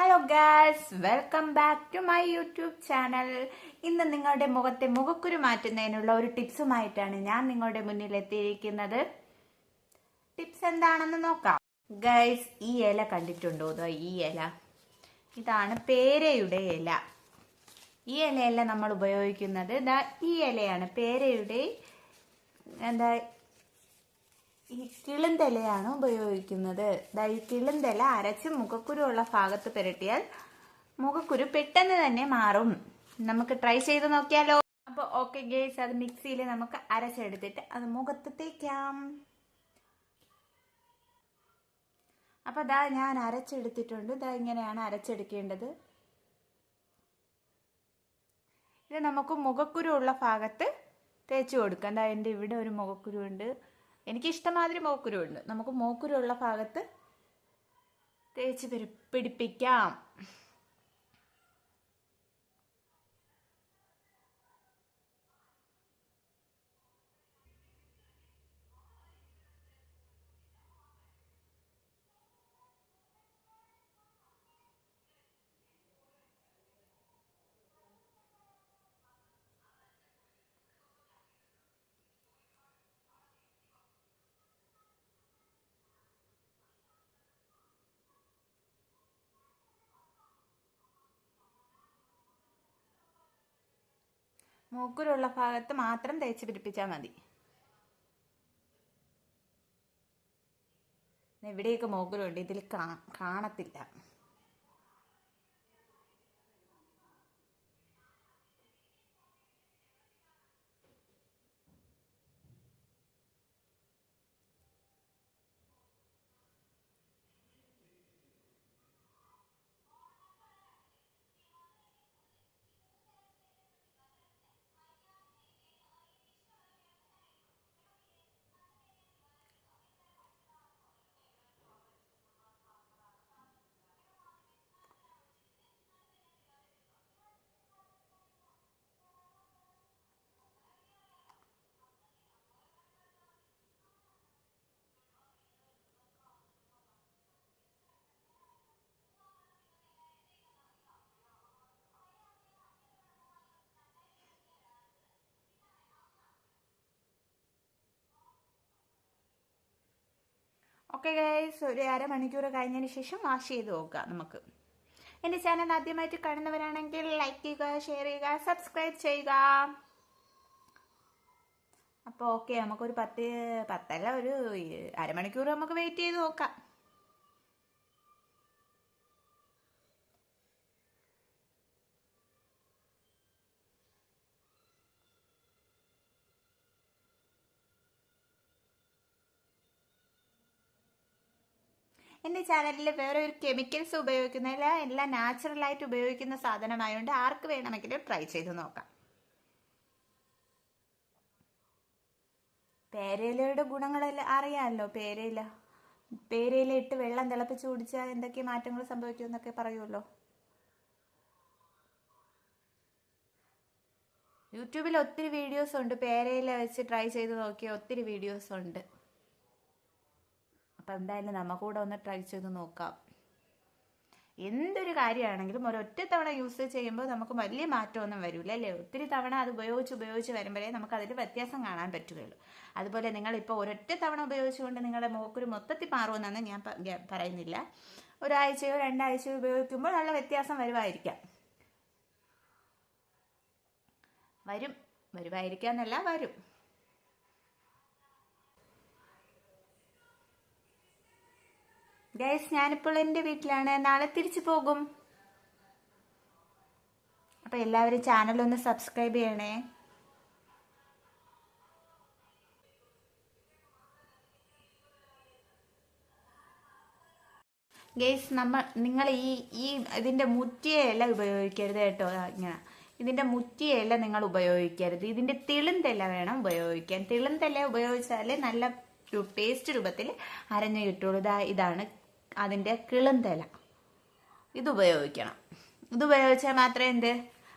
Hello girls welcome back to my YouTube channel ഇന്ന് നിങ്ങളുടെ മുഖത്തെ മുഖക്കുരു മാറ്റുന്നതിനുള്ള ഒരു ടിപ്സുമായിട്ടാണ് ഞാൻ നിങ്ങളുടെ മുന്നിൽ എത്തിയിരിക്കുന്നത്. ടിപ്സ് എന്താണെന്ന് നോക്കാം. ഗേൾസ് ഈ ഇല കണ്ടിട്ടുണ്ടോ? അതോ ഈ ഇല. ഇതാണ് പേരയുടെ ഇല. ഈ ഇലയല്ല നമ്മൾ ഉപയോഗിക്കുന്നത്. ഈ ഇലയാണ് പേരയുടെ എന്താ ഈ കിളുന്തലയാണ് ഉപയോഗിക്കുന്നത്. ഈ കിളുന്തല അരച്ച് മുഖക്കുരു ഉള്ള ഭാഗത്ത് പുരട്ടിയാൽ മുഖക്കുരു പെട്ടെന്ന് തന്നെ മാറും. നമുക്ക് ട്രൈ ചെയ്ത് നോക്കിയാലോ? അപ്പോൾ ഓക്കെ ഗേസ് അത് മിക്സിയിൽ നമുക്ക് അരച്ചെടുത്തിട്ട് അത് മുഖത്ത് തേക്കാം. അപ്പോൾ ദാ ഞാൻ അരച്ചെടുത്തിട്ടുണ്ട്. ദാ ഇങ്ങനെയാണ് അരച്ചെടുക്കേണ്ടത്. ഇത് നമുക്ക് മുഖക്കുരു ഉള്ള ഭാഗത്ത് തേച്ച് കൊടുക്കാം. ദാ എന്റെ ഇവിടെ ഒരു മുഖക്കുരു ഉണ്ട്. എനിക്ക് ഇഷ്ടമാതിരി മോക്കുരു ഉണ്ട് നമുക്ക് മോക്കുരുള്ള ഭാഗത്ത് തേച്ച് പിടി- പിടിപ്പിക്കാം. മൂക്കുരുള്ള ഭാഗത്ത് മാത്രം തേച്ച് പിടിപ്പിച്ചാൽ മതി. എവിടെയൊക്കെ മൂക്കുരുണ്ട് ഇതിൽ കാണത്തില്ല. ഓക്കെ ഗൈസ് ഒരു അര മണിക്കൂർ കഴിഞ്ഞതിന് ശേഷം വാഷ് ചെയ്ത് നോക്കുക നമുക്ക്. എന്റെ ചാനൽ ആദ്യമായിട്ട് കാണുന്നവരാണെങ്കിൽ ലൈക്ക് ചെയ്യുക ഷെയർ ചെയ്യുക സബ്സ്ക്രൈബ് ചെയ്യുക. അപ്പോൾ ഓക്കെ നമുക്കൊരു പത്ത് പത്തല്ല ഒരു അരമണിക്കൂർ നമുക്ക് വെയിറ്റ് ചെയ്ത് നോക്കാം. എന്റെ ചാനലിൽ വേറെ ഒരു കെമിക്കൽസ് ഉപയോഗിക്കുന്നില്ല എല്ലാം നാച്ചുറലായിട്ട് ഉപയോഗിക്കുന്ന സാധനമായതുകൊണ്ട് ആർക്ക് വേണമെങ്കിലും ട്രൈ ചെയ്ത് നോക്കാം. പേരയിലയുടെ ഗുണങ്ങളെല്ലാം അറിയാമല്ലോ പേരയില. പേരയില ഇട്ട് വെള്ളം തിളപ്പിച്ച് കുടിച്ചാൽ എന്തൊക്കെ മാറ്റങ്ങൾ സംഭവിക്കുമെന്നൊക്കെ പറയുമല്ലോ യൂട്യൂബിൽ ഒത്തിരി വീഡിയോസ് ഉണ്ട്. പേരയില വെച്ച് ട്രൈ ചെയ്ത് നോക്കിയ ഒത്തിരി വീഡിയോസ് ഉണ്ട്. അപ്പം എന്തായാലും നമുക്കൂടെ ഒന്ന് ട്രൈ ചെയ്ത് നോക്കാം. എന്തൊരു കാര്യമാണെങ്കിലും ഒരൊറ്റ തവണ യൂസ് ചെയ്യുമ്പോൾ നമുക്ക് വലിയ മാറ്റമൊന്നും വരില്ല അല്ലേ? ഒത്തിരി തവണ അത് ഉപയോഗിച്ച് ഉപയോഗിച്ച് വരുമ്പോഴേ നമുക്ക് അതിൽ വ്യത്യാസം കാണാൻ പറ്റുകയുള്ളൂ. അതുപോലെ നിങ്ങൾ നിങ്ങളിപ്പോൾ ഒരൊറ്റ തവണ ഉപയോഗിച്ചുകൊണ്ട് നിങ്ങളുടെ മോക്കൊരു മൊത്തത്തിൽ മാറുമെന്നാണ് ഞാൻ പറയുന്നില്ല. ഒരാഴ്ചയോ രണ്ടാഴ്ചയോ ഉപയോഗിക്കുമ്പോൾ നല്ല വ്യത്യാസം വരുമായിരിക്കാം വരും. വരുമായിരിക്കാന്നല്ല വരും. ഗൈസ് ഞാനിപ്പോൾ എന്റെ വീട്ടിലാണ്. നാളെ തിരിച്ചു പോകും. അപ്പോൾ എല്ലാവരും ചാനൽ ഒന്ന് സബ്സ്ക്രൈബ് ചെയ്യണേ. ഗൈസ് നമ്മൾ നിങ്ങൾ ഈ ഈ ഇതിന്റെ മുറ്റിയല്ല ഉപയോഗിക്കരുത് കേട്ടോ. ഇങ്ങനെ. ഇതിന്റെ മുറ്റിയല്ല നിങ്ങൾ ഉപയോഗിക്കരുത്. ഇതിന്റെ തിളുന്തല വേണം ഉപയോഗിക്കാൻ. തിളുന്തല ഉപയോഗിച്ചാൽ നല്ല പേസ്റ്റ് രൂപത്തിൽ അരഞ്ഞു കിട്ടുള്ളൂ. ഇതാ ഇതാണ് അതിന്റെ കിളുന്തല. ഇത് ഉപയോഗിക്കണം. ഇത് ഉപയോഗിച്ചാൽ മാത്രമേ എന്ത്?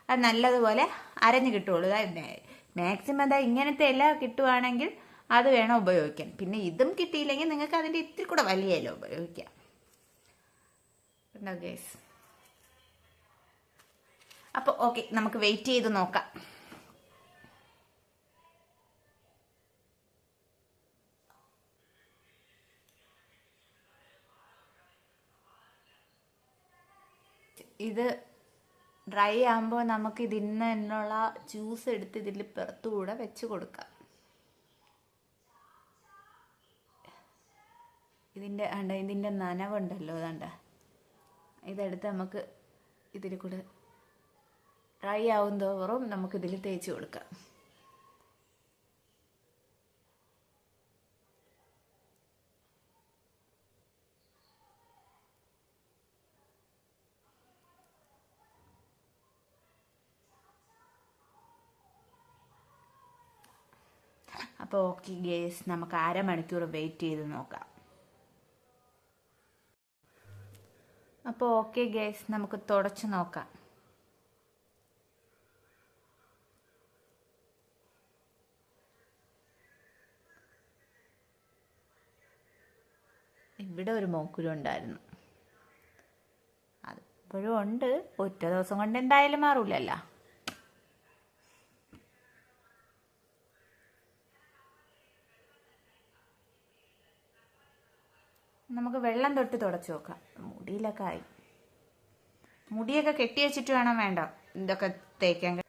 അത് നല്ലതുപോലെ അരഞ്ഞു കിട്ടുള്ളൂ മാക്സിമം അതാ ഇങ്ങനത്തെ എല്ലാം കിട്ടുവാണെങ്കിൽ അത് വേണം ഉപയോഗിക്കാൻ. പിന്നെ ഇതും കിട്ടിയില്ലെങ്കിൽ നിങ്ങൾക്ക് അതിന്റെ ഇത്തിരി കൂടെ വലിയല്ലോ ഉപയോഗിക്കാം. ഉണ്ടോ അപ്പോൾ ഓക്കെ നമുക്ക് വെയിറ്റ് ചെയ്ത് നോക്കാം. ഇത് ഡ്രൈ ആകുമ്പോൾ നമുക്ക് ഇതിന്ന് ജ്യൂസ് എടുത്ത് ഇതിൽ പുറത്തുകൂടെ വെച്ച് കൊടുക്കാം. ഇതിന്റെ അണ്ട ഇതിന്റെ നനവുണ്ടല്ലോ അതണ്ട ഇതെടുത്ത് നമുക്ക് ഇതിൽ കൂടെ ഡ്രൈ ആവും തോറും നമുക്കിതിൽ തേച്ച് കൊടുക്കാം. അപ്പോൾ ഓക്കെ ഗേസ് നമുക്ക് അരമണിക്കൂർ വെയിറ്റ് ചെയ്ത് നോക്കാം. അപ്പോൾ ഓക്കെ ഗേസ് നമുക്ക് തുടച്ച് നോക്കാം. ഇവിടെ ഒരു മോക്കുരു ഉണ്ടായിരുന്നു. അത് ഇപ്പോഴും ഉണ്ട്. ഒറ്റ ദിവസം കൊണ്ട് എന്തായാലും മാറൂലല്ലോ. നമുക്ക് വെള്ളം തൊട്ട് തുടച്ചു നോക്കാം മുടിയിലൊക്കെ ആയി. മുടിയൊക്കെ കെട്ടി വെച്ചിട്ട് വേണം വേണ്ട. ഇതൊക്കെ തേക്കാൻ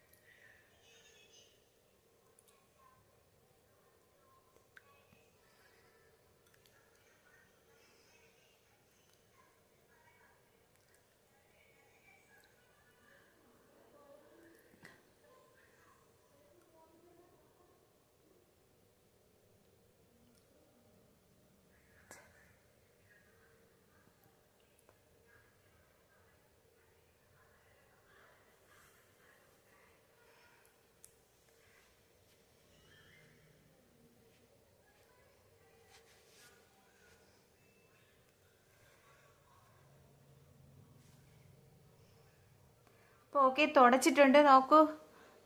അപ്പോൾ ഓക്കെ തുടച്ചിട്ടുണ്ട്. നോക്കൂ.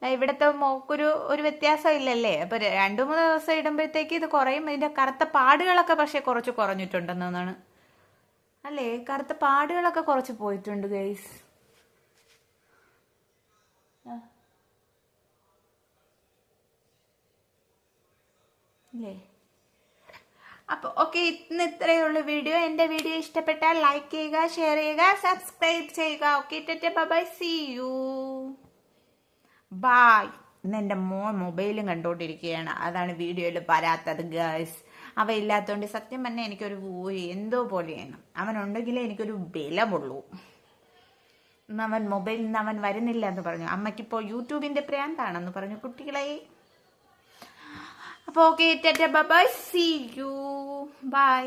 ഇവിടുത്തെ മോക്കൊരു ഒരു വ്യത്യാസം ഇല്ലല്ലേ അപ്പോൾ രണ്ട് മൂന്ന് ദിവസം ഇടുമ്പോഴത്തേക്ക് ഇത് കുറയും. ഇതിന്റെ കറുത്ത പാടുകളൊക്കെ പക്ഷേ കുറച്ച് കുറഞ്ഞിട്ടുണ്ടെന്നാണ്. അല്ലേ? കറുത്ത പാടുകളൊക്കെ കുറച്ച് പോയിട്ടുണ്ട് ഗൈസ് അല്ലേ അപ്പോൾ ഓക്കെ ഇന്ന് ഇത്രയേ ഉള്ളൂ വീഡിയോ. എന്റെ വീഡിയോ ഇഷ്ടപ്പെട്ടാൽ ലൈക്ക് ചെയ്യുക ഷെയർ ചെയ്യുക സബ്സ്ക്രൈബ് ചെയ്യുക. Okay tata bye see you bye ഇന്ന് എന്റെ മോൻ മൊബൈലും കണ്ടുകൊണ്ടിരിക്കുകയാണ്. അതാണ് വീഡിയോയിൽ വരാത്തത് ഗേൾസ് അവ ഇല്ലാത്തതുകൊണ്ട് സത്യം പറഞ്ഞാൽ എനിക്കൊരു എന്തോ പോലെയാണ്. അവനുണ്ടെങ്കിലേ എനിക്കൊരു ബലമുള്ളൂ. ഇന്ന് അവൻ മൊബൈലിൽ നിന്ന് അവൻ വരുന്നില്ല എന്ന് പറഞ്ഞു. അമ്മയ്ക്കിപ്പോൾ യൂട്യൂബിന്റെ പ്രാന്താണെന്ന് പറഞ്ഞു കുട്ടികളെ. അപ്പോൾ okay tata bye see you bye